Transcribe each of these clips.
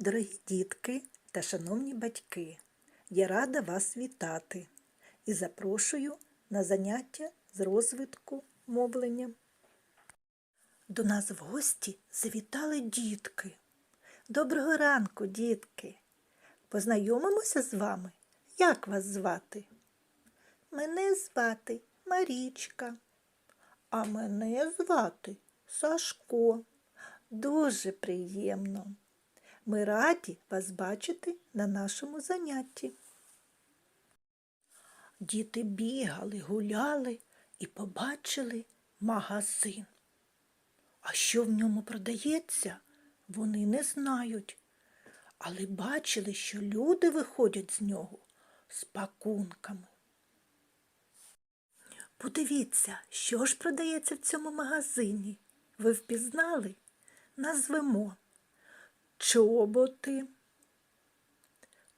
Дорогі дітки та шановні батьки, я рада вас вітати і запрошую на заняття з розвитку мовлення. До нас в гості завітали дітки. Доброго ранку, дітки! Познайомимося з вами. Як вас звати? Мене звати Марічка, а мене звати Сашко. Дуже приємно. Ми раді вас бачити на нашому занятті. Діти бігали, гуляли і побачили магазин. А що в ньому продається, вони не знають, але бачили, що люди виходять з нього з пакунками. Подивіться, що ж продається в цьому магазині. Ви впізнали? Назвемо чоботи,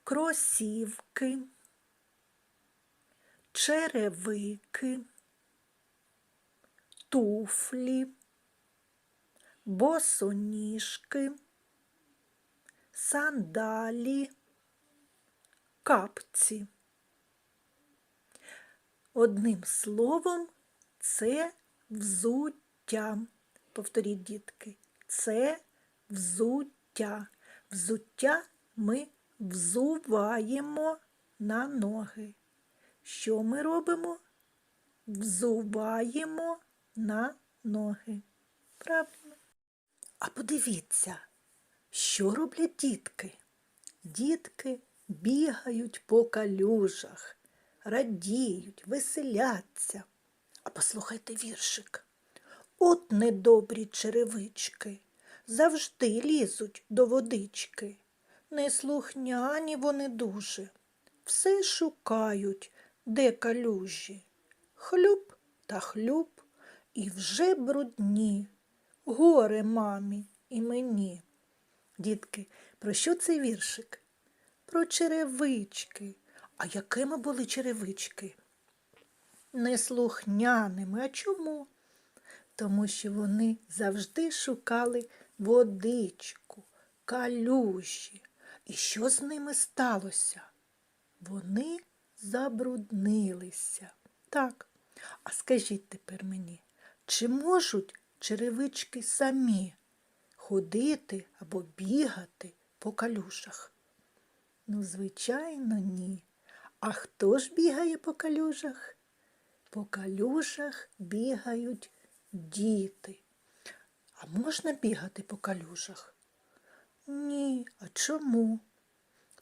кросівки, черевики, туфлі, босоніжки, сандалі, капці. Одним словом, це взуття. Повторіть, дітки, це взуття. Взуття ми взуваємо на ноги. Що ми робимо? Взуваємо на ноги. Правильно. А подивіться, що роблять дітки? Дітки бігають по калюжах, радіють, веселяться. А послухайте віршик. От недобрі черевички завжди лізуть до водички. Неслухняні вони дуже, все шукають, де калюжі. Хлюб та хлюб і вже брудні. Горе мамі і мені. Дітки, про що цей віршик? Про черевички. А якими були черевички? Неслухняними. А чому? Тому що вони завжди шукали водичку, калюжі. І що з ними сталося? Вони забруднилися. Так. А скажіть тепер мені, чи можуть черевички самі ходити або бігати по калюжах? Ну, звичайно, ні. А хто ж бігає по калюжах? По калюжах бігають діти. А можна бігати по калюжах? Ні, а чому?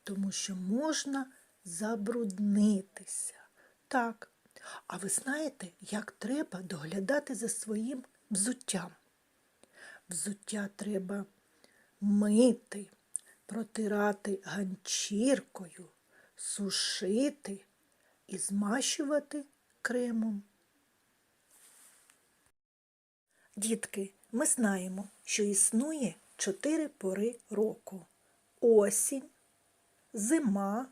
Тому що можна забруднитися. Так. А ви знаєте, як треба доглядати за своїм взуттям? Взуття треба мити, протирати ганчіркою, сушити і змащувати кремом. Дітки, ми знаємо, що існує чотири пори року: осінь, зима,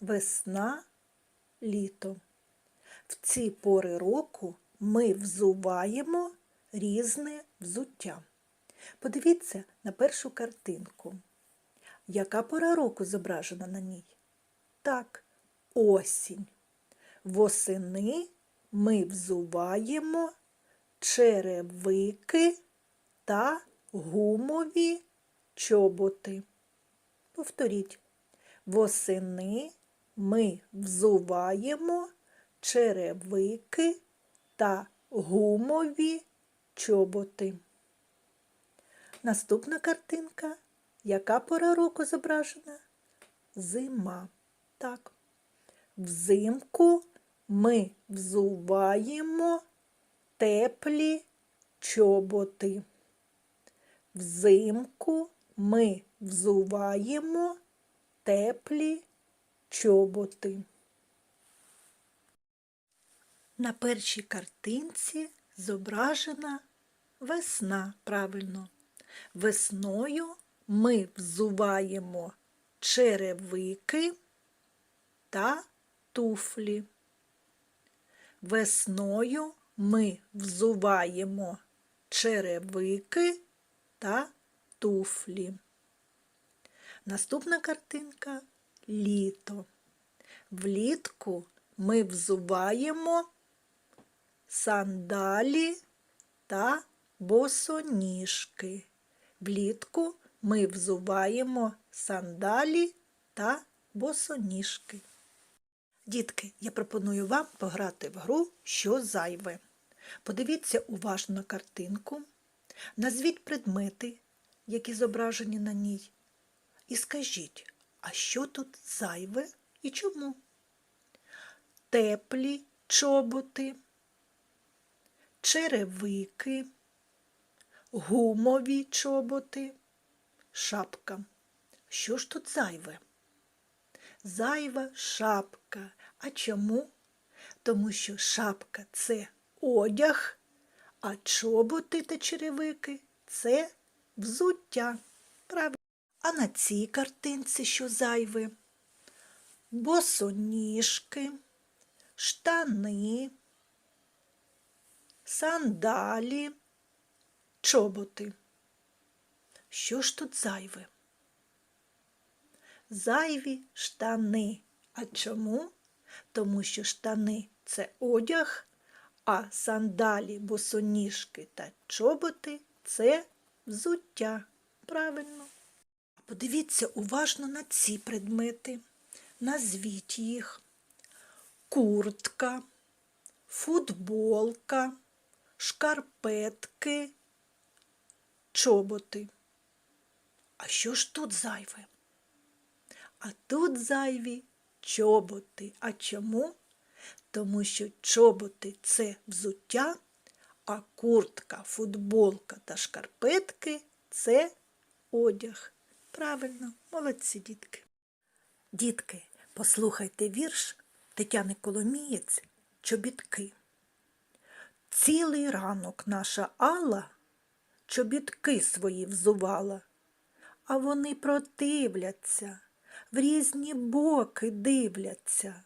весна, літо. В ці пори року ми взуваємо різне взуття. Подивіться на першу картинку. Яка пора року зображена на ній? Так, осінь. Восени ми взуваємо черевики та гумові чоботи. Повторіть, восени ми взуваємо черевики та гумові чоботи. Наступна картинка. Яка пора року зображена? Зима. Так. Взимку ми взуваємо теплі чоботи. Взимку ми взуваємо теплі чоботи. На першій картинці зображена весна, правильно. Весною ми взуваємо черевики та туфлі. Весною ми взуваємо черевики та туфлі. Наступна картинка літо. Влітку ми взуваємо сандалі та босоніжки. Влітку ми взуваємо сандалі та босоніжки. Дітки, я пропоную вам пограти в гру Що зайве. Подивіться уважно на картинку, назвіть предмети, які зображені на ній, і скажіть, а що тут зайве і чому? Теплі чоботи, черевики, гумові чоботи, шапка. Що ж тут зайве? Зайва шапка. А чому? Тому що шапка це одяг, а чоботи та черевики це взуття. Правильно. А на цій картинці що зайве? Босоніжки, штани, сандалі, чоботи. Що ж тут зайве? Зайві штани. А чому? Тому що штани це одяг, а сандалі, босоніжки та чоботи це взуття. Правильно. Подивіться уважно на ці предмети. Назвіть їх. Куртка, футболка, шкарпетки, чоботи. А що ж тут зайве? А тут зайві чоботи. А чому? Тому що чоботи це взуття, а куртка, футболка та шкарпетки це одяг. Правильно, молодці дітки. Дітки, послухайте вірш Тетяни Коломієць Чобітки. Цілий ранок наша Алла чобітки свої взувала, а вони противляться, в різні боки дивляться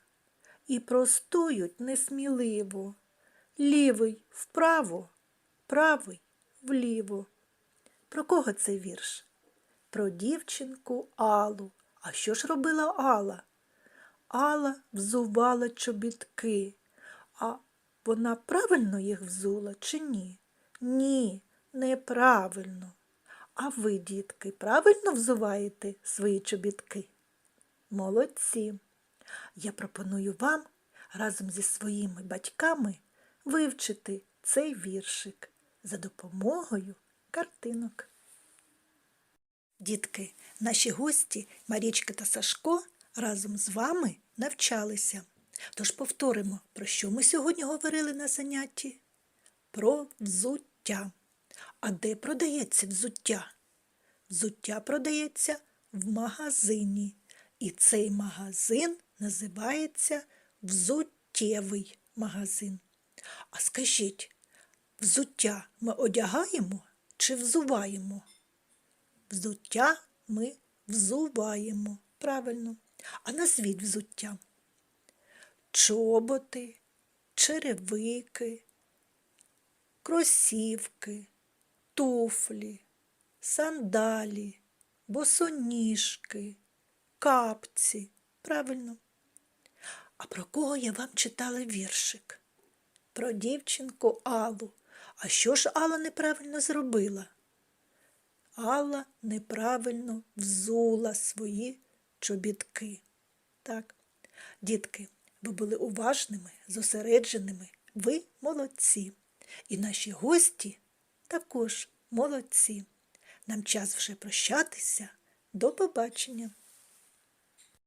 і простують несміливо. Лівий вправо, правий вліво. Про кого цей вірш? Про дівчинку Аллу. А що ж робила Алла? Алла взувала чобітки, а вона правильно їх взула чи ні? Ні, неправильно. А ви, дітки, правильно взуваєте свої чобітки? Молодці. Я пропоную вам разом зі своїми батьками вивчити цей віршик за допомогою картинок. Дітки, наші гості Марічка та Сашко разом з вами навчалися. Тож повторимо, про що ми сьогодні говорили на занятті? Про взуття. А де продається взуття? Взуття продається в магазині. І цей магазин називається взуттєвий магазин. А скажіть, взуття ми одягаємо чи взуваємо? Взуття ми взуваємо. Правильно. А назвіть взуття. Чоботи, черевики, кросівки, туфлі, сандалі, босоніжки, капці. Правильно. А про кого я вам читала віршик? Про дівчинку Аллу. А що ж Алла неправильно зробила? Алла неправильно взула свої чобітки. Так, дітки, ви були уважними, зосередженими, ви молодці. І наші гості також молодці. Нам час вже прощатися. До побачення!